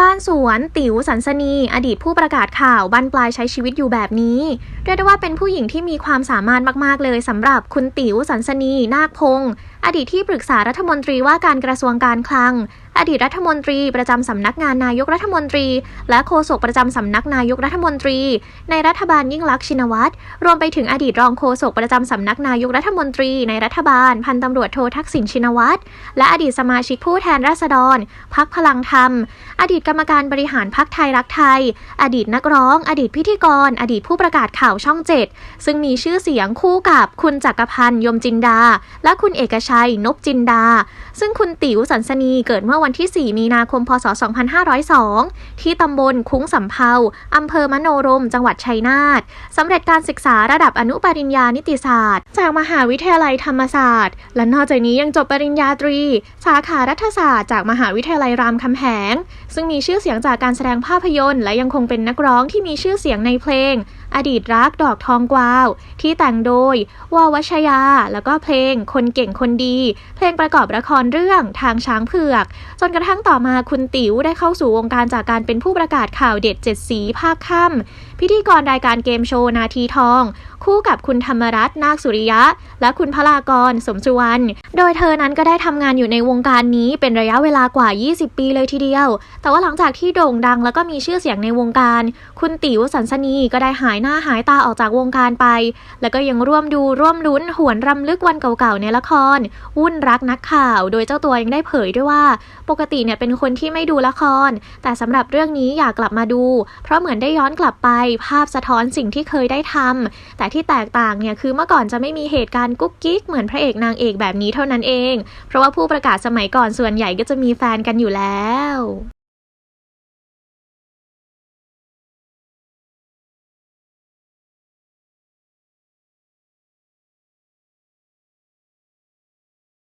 บ้านสวนติ๋วสันสนี อดีตผู้ประกาศข่าวบั้นปลายใช้ชีวิตอยู่แบบนี้ เรียกได้ว่าเป็นผู้หญิงที่มีความสามารถมาก ๆ เลยสำหรับคุณติ๋วสันสนี นาคพงศ์อดีตที่ปรึกษารัฐมนตรีว่าการกระทรวงการคลังอดีตรัฐมนตรีประจำสำนักงานนายกรัฐมนตรี และโฆษกประจำสำนักนายกรัฐมนตรี ในรัฐบาลยิ่งลักษณ์ชินวัตรรวมไปถึงอดีตรองโฆษกประจำสำนักนายกรัฐมนตรีในรัฐบาล พันตำรวจโททักษิณชินวัตรและอดีตสมาชิกผู้แทนราษฎรพักพลังธรรม อดีตกรรมการบริหารพักไทยรักไทย อดีตนักร้อง อดีตพิธีกร อดีตผู้ประกาศข่าวช่องเจ็ดซึ่งมีชื่อเสียงคู่กับคุณจักรพันธ์ยมจินดา และคุณเอกชัยนบจินดา ซึ่งคุณติ๋วสันสนีเกิดเมื่อวันที่ 4 มีนาคม พศ 2502 ที่ตำบลคุ้งสำเภาอำเภอมโนรม จังหวัดชัยนาทสำเร็จการศึกษาระดับอนุปริญญานิติศาสตร์ จากมหาวิทยาลัยธรรมศาสตร์ และนอกจากนี้ยังจบปริญญาตรี สาขารัฐศาสตร์จากมหาวิทยาลัยรามคำแหง ซึ่งมีชื่อเสียงจากการแสดงภาพยนตร์ และยังคงเป็นนักร้องที่มีชื่อเสียงในเพลง อดีตรักดอกทองกวาว ที่แต่งโดยววชยา แล้วก็เพลงคนเก่งคนดี เพลงประกอบละครเรื่องทางช้างเผือกจนกระทั่งต่อมาคุณติ๋วได้เข้าสู่วงการจากการเป็นผู้ประกาศข่าวเด็ดเจ็ดสีภาคค่ำพิธีกรรายการเกมโชว์นาทีทอง คู่กับคุณธรรมรัตน์นาคสุริยะ และคุณพลากรสมสุวรรณโดยเธอนั้นก็ได้ทำงานอยู่ในวงการนี้เป็นระยะเวลากว่า 20 ปีเลยทีเดียว แต่ว่าหลังจากที่โด่งดังแล้วก็มีชื่อเสียงในวงการ คุณติ๋วสันสนีก็ได้หายหน้าหายตาออกจากวงการไป แล้วก็ยังร่วมดูร่วมลุ้นหวนรำลึกวันเก่าๆในละคร วุ่นรักนักข่าว โดยเจ้าตัวยังได้เผยด้วยว่าปกติเนี่ยเป็นคนที่ไม่ดูละคร แต่สำหรับเรื่องนี้อยากกลับมาดู เพราะเหมือนได้ย้อนกลับไป ภาพสะท้อนสิ่งที่เคยได้ทำแต่ที่แตกต่างเนี่ยคือเมื่อก่อนจะไม่มีเหตุการณ์กุ๊กกิ๊กเหมือนพระเอกนางเอกแบบนี้เท่านั้นเอง เพราะว่าผู้ประกาศสมัยก่อนส่วนใหญ่ก็จะมีแฟนกันอยู่แล้ว